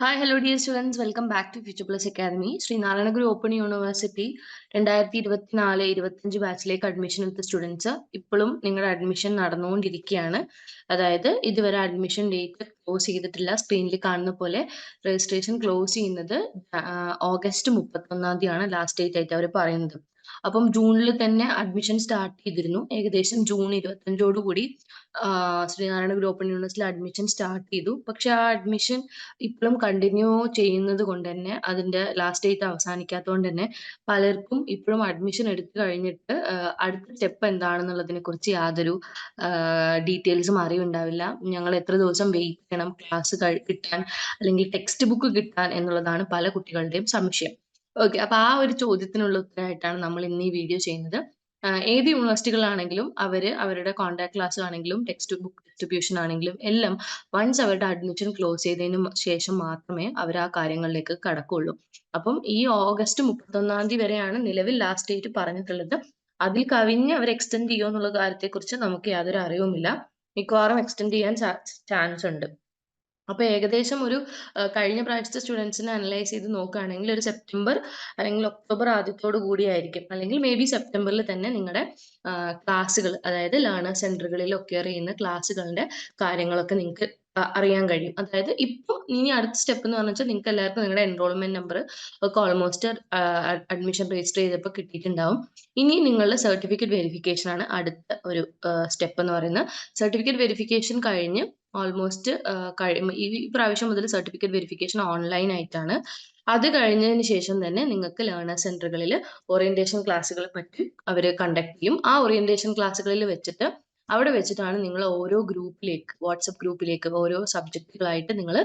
Hi hello dear students welcome back to future plus academy Sree Narayanaguru open university രണ്ടായിരത്തി ഇരുപത്തിനാല് ഇരുപത്തിയഞ്ച് ബാച്ചിലേക്ക് admission എടുത്ത students ഇപ്പോഴും നിങ്ങളുടെ അഡ്മിഷൻ നടന്നുകൊണ്ടിരിക്കുകയാണ്. അതായത് ഇതുവരെ അഡ്മിഷൻ ഡേറ്റ് ക്ലോസ് ചെയ്തിട്ടില്ല. സ്ക്രീനിൽ കാണുന്ന പോലെ രജിസ്ട്രേഷൻ ക്ലോസ് ചെയ്യുന്നത് ഓഗസ്റ്റ് മുപ്പത്തൊന്നാം തീയതിയാണ് ലാസ്റ്റ് ഡേറ്റ് ആയിട്ട് അവർ പറയുന്നത്. അപ്പം ജൂണിൽ തന്നെ അഡ്മിഷൻ സ്റ്റാർട്ട് ചെയ്തിരുന്നു. ഏകദേശം ജൂൺ ഇരുപത്തഞ്ചോട് കൂടി ശ്രീനാരായണ ഗുരു ഓപ്പൺ യൂണിവേഴ്സിറ്റിയിൽ അഡ്മിഷൻ സ്റ്റാർട്ട് ചെയ്തു. പക്ഷെ ആ അഡ്മിഷൻ ഇപ്പോഴും കണ്ടിന്യൂ ചെയ്യുന്നത് കൊണ്ട് തന്നെ അതിന്റെ ലാസ്റ്റ് ഡേറ്റ് അവസാനിക്കാത്തതുകൊണ്ട് തന്നെ പലർക്കും ഇപ്പോഴും അഡ്മിഷൻ എടുത്തു കഴിഞ്ഞിട്ട് അടുത്ത സ്റ്റെപ്പ് എന്താണെന്നുള്ളതിനെ കുറിച്ച് യാതൊരു ഡീറ്റെയിൽസും അറിവുണ്ടാവില്ല. ഞങ്ങൾ എത്ര ദിവസം വെയിറ്റ് ചെയ്യണം ക്ലാസ് കിട്ടാൻ അല്ലെങ്കിൽ ടെക്സ്റ്റ് ബുക്ക് കിട്ടാൻ എന്നുള്ളതാണ് പല കുട്ടികളുടെയും സംശയം. ഓക്കെ അപ്പൊ ആ ഒരു ചോദ്യത്തിനുള്ള ഉത്തരമായിട്ടാണ് നമ്മൾ ഇന്ന് ഈ വീഡിയോ ചെയ്യുന്നത്. ഏത് യൂണിവേഴ്സിറ്റികളാണെങ്കിലും അവർ അവരുടെ കോൺടാക്ട് ക്ലാസ് ആണെങ്കിലും ടെക്സ്റ്റ് ബുക്ക് ഡിസ്ട്രിബ്യൂഷൻ ആണെങ്കിലും എല്ലാം വൺസ് അവരുടെ അഡ്മിഷൻ ക്ലോസ് ചെയ്തതിന് ശേഷം മാത്രമേ അവർ ആ കാര്യങ്ങളിലേക്ക് കടക്കുള്ളൂ. അപ്പം ഈ ഓഗസ്റ്റ് മുപ്പത്തൊന്നാം തീയതി വരെയാണ് നിലവിൽ ലാസ്റ്റ് ഡേറ്റ് പറഞ്ഞിട്ടുള്ളത്. അതിൽ കവിഞ്ഞ് അവർ എക്സ്റ്റെൻഡ് ചെയ്യുമോ എന്നുള്ള കാര്യത്തെക്കുറിച്ച് നമുക്ക് യാതൊരു അറിവുമില്ല. മിക്കവാറും എക്സ്റ്റെൻഡ് ചെയ്യാൻ ചാൻസ് ഉണ്ട്. അപ്പൊ ഏകദേശം ഒരു കഴിഞ്ഞ പ്രാവശ്യത്തെ സ്റ്റുഡൻസിനെ അനലൈസ് ചെയ്ത് നോക്കുകയാണെങ്കിൽ ഒരു സെപ്റ്റംബർ അല്ലെങ്കിൽ ഒക്ടോബർ ആദ്യത്തോടു കൂടിയായിരിക്കും. അല്ലെങ്കിൽ മേ ബി സെപ്റ്റംബറിൽ തന്നെ നിങ്ങളുടെ ക്ലാസ്സുകൾ അതായത് ലേണേഴ്സ് സെന്ററുകളിൽ ഒക്കെ അറിയുന്ന ക്ലാസ്സുകളുടെ കാര്യങ്ങളൊക്കെ നിങ്ങൾക്ക് അറിയാൻ കഴിയും. അതായത് ഇപ്പൊ ഇനി അടുത്ത സ്റ്റെപ്പ് എന്ന് പറഞ്ഞാൽ നിങ്ങൾക്ക് എല്ലാവർക്കും നിങ്ങളുടെ എൻറോൾമെന്റ് നമ്പർ ഒക്കെ ഓൾമോസ്റ്റ് അഡ്മിഷൻ രജിസ്റ്റർ ചെയ്തപ്പോൾ കിട്ടിയിട്ടുണ്ടാവും. ഇനി നിങ്ങളുടെ സർട്ടിഫിക്കറ്റ് വെരിഫിക്കേഷൻ ആണ് അടുത്ത ഒരു സ്റ്റെപ്പ് എന്ന് പറയുന്നത്. സർട്ടിഫിക്കറ്റ് വെരിഫിക്കേഷൻ കഴിഞ്ഞ് ഓൾമോസ്റ്റ് ഈ പ്രാവശ്യം മുതൽ സർട്ടിഫിക്കറ്റ് വെരിഫിക്കേഷൻ ഓൺലൈൻ ആയിട്ടാണ്. അത് കഴിഞ്ഞതിന് ശേഷം തന്നെ നിങ്ങൾക്ക് ലേണേഴ്സ് സെന്ററുകളിൽ ഓറിയന്റേഷൻ ക്ലാസ്സുകൾ പറ്റി അവർ കണ്ടക്ട് ചെയ്യും. ആ ഓറിയന്റേഷൻ ക്ലാസ്സുകളിൽ വെച്ചിട്ട് അവിടെ വെച്ചിട്ടാണ് നിങ്ങൾ ഓരോ ഗ്രൂപ്പിലേക്ക് വാട്സപ്പ് ഗ്രൂപ്പിലേക്ക് ഓരോ സബ്ജക്റ്റുകളായിട്ട് നിങ്ങൾ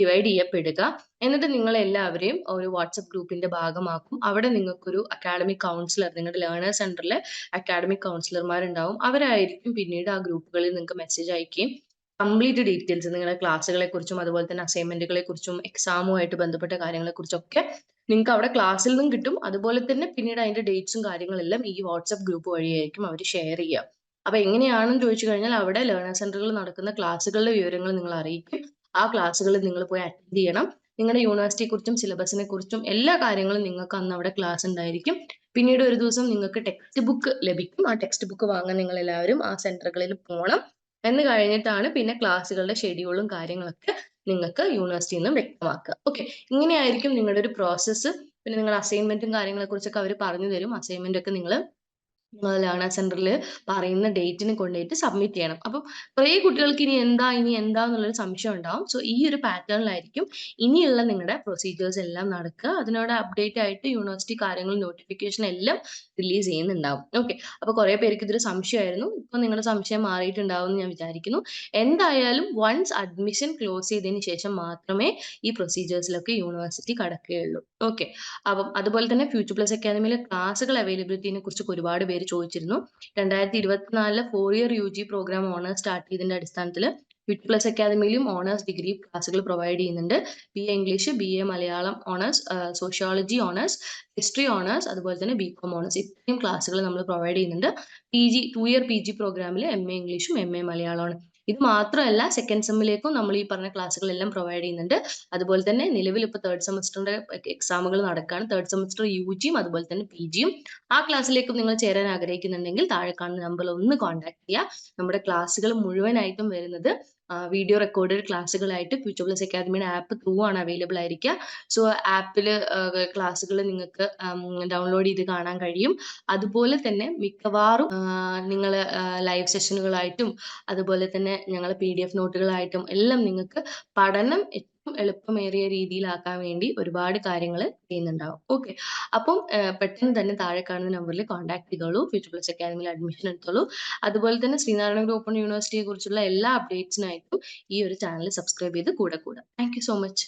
ഡിവൈഡ് ചെയ്യപ്പെടുക. എന്നിട്ട് നിങ്ങൾ എല്ലാവരെയും ഒരു വാട്സപ്പ് ഗ്രൂപ്പിന്റെ ഭാഗമാക്കും. അവിടെ നിങ്ങൾക്കൊരു അക്കാഡമിക് കൗൺസിലർ നിങ്ങളുടെ ലേണേഴ്സ് സെന്ററിലെ അക്കാഡമിക് കൗൺസിലർമാരുണ്ടാവും അവരായിരിക്കും പിന്നീട് ആ ഗ്രൂപ്പുകളിൽ നിങ്ങൾക്ക് മെസ്സേജ് അയക്കുകയും കംപ്ലീറ്റ് ഡീറ്റെയിൽസ് നിങ്ങളുടെ ക്ലാസ്സുകളെ കുറിച്ചും അതുപോലെ തന്നെ അസൈൻമെന്റുകളെ കുറിച്ചും എക്സാമുമായിട്ട് ബന്ധപ്പെട്ട കാര്യങ്ങളെ കുറിച്ചൊക്കെ നിങ്ങൾക്ക് അവിടെ ക്ലാസ്സിൽ നിന്നും കിട്ടും. അതുപോലെ തന്നെ പിന്നീട് അതിന്റെ ഡേറ്റ്സും കാര്യങ്ങളെല്ലാം ഈ വാട്സ്ആപ്പ് ഗ്രൂപ്പ് വഴിയായിരിക്കും അവർ ഷെയർ ചെയ്യുക. അപ്പൊ എങ്ങനെയാണെന്ന് ചോദിച്ചു കഴിഞ്ഞാൽ അവിടെ ലേണർ സെന്ററുകളിൽ നടക്കുന്ന ക്ലാസ്സുകളുടെ വിവരങ്ങൾ നിങ്ങൾ അറിയിക്കും. ആ ക്ലാസ്സുകളിൽ നിങ്ങൾ പോയി അറ്റൻഡ് ചെയ്യണം. നിങ്ങളുടെ യൂണിവേഴ്സിറ്റിയെ കുറിച്ചും സിലബസിനെ കുറിച്ചും എല്ലാ കാര്യങ്ങളും നിങ്ങൾക്ക് അന്ന് അവിടെ ക്ലാസ് ഉണ്ടായിരിക്കും. പിന്നീട് ഒരു ദിവസം നിങ്ങൾക്ക് ടെക്സ്റ്റ് ബുക്ക് ലഭിക്കും. ആ ടെക്സ്റ്റ് ബുക്ക് വാങ്ങാൻ നിങ്ങൾ എല്ലാവരും ആ സെന്ററുകളിൽ പോകണം എന്ന് കഴിഞ്ഞിട്ടാണ് പിന്നെ ക്ലാസ്സുകളുടെ ഷെഡ്യൂളും കാര്യങ്ങളൊക്കെ നിങ്ങൾക്ക് യൂണിവേഴ്സിറ്റിയിൽ നിന്നും വ്യക്തമാക്കുക. ഓക്കെ ഇങ്ങനെയായിരിക്കും നിങ്ങളുടെ ഒരു പ്രോസസ്സ് പിന്നെ നിങ്ങളുടെ അസൈൻമെന്റും കാര്യങ്ങളെ കുറിച്ചൊക്കെ അവർ പറഞ്ഞു തരും. അസൈൻമെന്റ് ഒക്കെ നിങ്ങൾ ലേണർ സെന്ററിൽ പറയുന്ന ഡേറ്റിന് കൊണ്ടുപോയിട്ട് സബ്മിറ്റ് ചെയ്യണം. അപ്പം കുറേ കുട്ടികൾക്ക് ഇനി എന്താ ഇനി എന്താ എന്നുള്ളൊരു സംശയം ഉണ്ടാവും. സോ ഈ ഒരു പാറ്റേണിലായിരിക്കും ഇനിയുള്ള നിങ്ങളുടെ പ്രൊസീജിയേഴ്സ് എല്ലാം നടക്കുക. അതിനോട് അപ്ഡേറ്റ് ആയിട്ട് യൂണിവേഴ്സിറ്റി കാര്യങ്ങൾ നോട്ടിഫിക്കേഷൻ എല്ലാം റിലീസ് ചെയ്യുന്നുണ്ടാവും. ഓക്കെ അപ്പോൾ കുറേ പേർക്ക് ഇതൊരു സംശയമായിരുന്നു. ഇപ്പൊ നിങ്ങളുടെ സംശയം മാറിയിട്ടുണ്ടാവും എന്ന് ഞാൻ വിചാരിക്കുന്നു. എന്തായാലും വൺസ് അഡ്മിഷൻ ക്ലോസ് ചെയ്തതിന് ശേഷം മാത്രമേ ഈ പ്രൊസീജിയേഴ്സിലൊക്കെ യൂണിവേഴ്സിറ്റി കടക്കുകയുള്ളൂ. ഓക്കെ അപ്പം അതുപോലെ തന്നെ ഫ്യൂച്ചർ പ്ലസ് അക്കാദമിയിലെ ക്ലാസ്സുകൾ അവൈലബിലിറ്റിനെ കുറിച്ച് ഒരുപാട് പേര് ചോദിച്ചിരുന്നു. രണ്ടായിരത്തി ഇരുപത്തിനാലിലെ four year U G program honours start ചെയ്തതിന്റെ അടിസ്ഥാനത്തിൽ വിറ്റ് പ്ലസ് അക്കാദമിയിലും ഓണേഴ്സ് ഡിഗ്രി ക്ലാസ്സുകൾ പ്രൊവൈഡ് ചെയ്യുന്നുണ്ട്. B A English B A Malayalam honours sociology honours history honours അതുപോലെ തന്നെ ബി കോം ഓണേഴ്സ് ഇത്രയും ക്ലാസ്സുകൾ നമ്മൾ പ്രൊവൈഡ് ചെയ്യുന്നുണ്ട്. P G two year P G പ്രോഗ്രാമിൽ എം എ ഇംഗ്ലീഷും എം എ മലയാളമാണ് ഇത് മാത്രമല്ല സെക്കൻഡ് സെമ്മിലേക്കും നമ്മൾ ഈ പറഞ്ഞ ക്ലാസ്സുകളെല്ലാം പ്രൊവൈഡ് ചെയ്യുന്നുണ്ട്. അതുപോലെ തന്നെ നിലവിൽ ഇപ്പോൾ തേർഡ് സെമസ്റ്ററിന്റെ എക്സാമുകൾ നടക്കുകയാണ് തേർഡ് സെമസ്റ്റർ യു ജിയും അതുപോലെ തന്നെ പി ജിയും ആ ക്ലാസ്സിലേക്കും നിങ്ങൾ ചേരാൻ ആഗ്രഹിക്കുന്നുണ്ടെങ്കിൽ താഴെ കാണുന്ന നമ്പറിൽ ഒന്ന് കോൺടാക്ട് ചെയ്യുക നമ്മുടെ ക്ലാസ്സുകൾ മുഴുവനായിട്ടും വരുന്നത് വീഡിയോ റെക്കോർഡഡ് ക്ലാസ്സുകളായിട്ട് ഫ്യൂച്ചർ പ്ലസ് അക്കാദമിയുടെ ആപ്പ് ത്രൂ ആണ് അവൈലബിൾ ആയിരിക്കുക. സോ ആപ്പിൽ ക്ലാസ്സുകൾ നിങ്ങൾക്ക് ഡൗൺലോഡ് ചെയ്ത് കാണാൻ കഴിയും. അതുപോലെ തന്നെ മിക്കവാറും നിങ്ങൾ ലൈവ് സെഷനുകളായിട്ടും അതുപോലെ തന്നെ ഞങ്ങൾ പി ഡി എഫ് നോട്ടുകളായിട്ടും എല്ലാം നിങ്ങൾക്ക് പഠനം എളുപ്പമേറിയ രീതിയിലാക്കാൻ വേണ്ടി ഒരുപാട് കാര്യങ്ങൾ ചെയ്യുന്നുണ്ടാവും. ഓക്കെ അപ്പം പെട്ടെന്ന് തന്നെ താഴെ കാണുന്ന നമ്പറിൽ കോൺടാക്ട് ചെയ്തോളൂ. ഫ്യൂച്ചർ പ്ലസ് അക്കാദമിയിൽ അഡ്മിഷൻ എടുത്തോളൂ. അതുപോലെ തന്നെ ശ്രീനാരായണ ഗ്രൂപ്പ് ഓപ്പൺ യൂണിവേഴ്സിറ്റിയെ കുറിച്ചുള്ള എല്ലാ അപ്ഡേറ്റ്സിനായിട്ടും ഈ ഒരു ചാനൽ സബ്സ്ക്രൈബ് ചെയ്ത് കൂടെ കൂടെ താങ്ക് സോ മച്ച്